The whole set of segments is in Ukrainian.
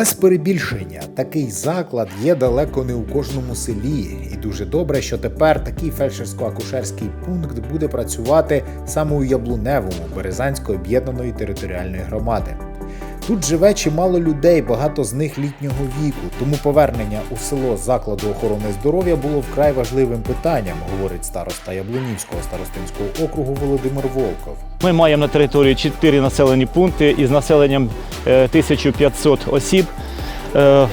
Без перебільшення, такий заклад є далеко не у кожному селі, і дуже добре, що тепер такий фельдшерсько-акушерський пункт буде працювати саме у Яблуневому Березанської об'єднаної територіальної громади. Тут живе чимало людей, багато з них літнього віку, тому повернення у село закладу охорони здоров'я було вкрай важливим питанням, говорить староста Яблунівського старостинського округу Володимир Волков. Ми маємо на території 4 населені пункти із населенням е, 1500 осіб. Е,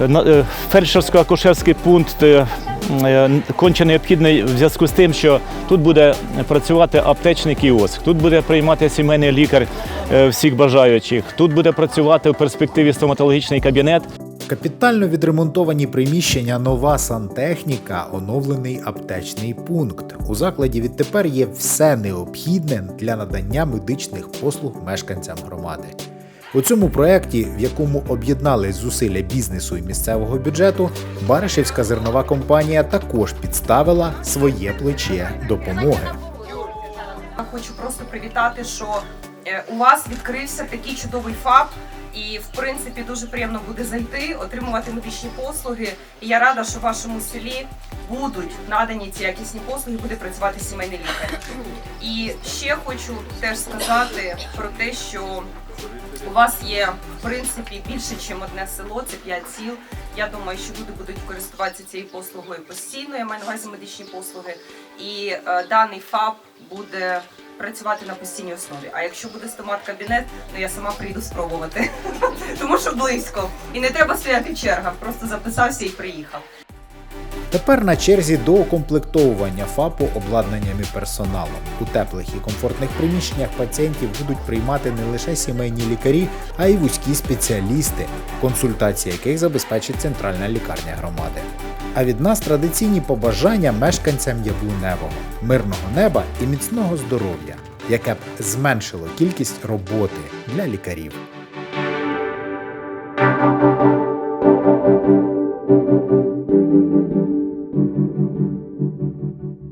е, Фельдшерсько-акушерський пункт е, е, конче необхідний в зв'язку з тим, що тут буде працювати аптечний кіоск, тут буде приймати сімейний лікар е, всіх бажаючих, тут буде працювати в перспективі стоматологічний кабінет. Капітально відремонтовані приміщення, нова сантехніка, оновлений аптечний пункт. У закладі відтепер є все необхідне для надання медичних послуг мешканцям громади. У цьому проєкті, в якому об'єднались зусилля бізнесу і місцевого бюджету, Баришівська зернова компанія також підставила своє плече допомоги. Хочу просто привітати, що у вас відкрився такий чудовий ФАП. І в принципі дуже приємно буде зайти, отримувати медичні послуги. І я рада, що в вашому селі будуть надані ці якісні послуги, буде працювати сімейний лікар. І ще хочу теж сказати про те, що у вас є в принципі більше, ніж одне село, це 5 сіл. Я думаю, що люди будуть користуватися цією послугою постійно. Я маю на увазі медичні послуги. І е, даний ФАП буде працювати на постійній основі. А якщо буде стомат кабінет, ну я сама прийду спробувати, тому що близько. І не треба стояти в чергах, просто записався і приїхав. Тепер на черзі доукомплектовування ФАПу обладнанням і персоналом. У теплих і комфортних приміщеннях пацієнтів будуть приймати не лише сімейні лікарі, а й вузькі спеціалісти, консультації яких забезпечить центральна лікарня громади. А від нас традиційні побажання мешканцям яблуневого, мирного неба і міцного здоров'я, яке б зменшило кількість роботи для лікарів.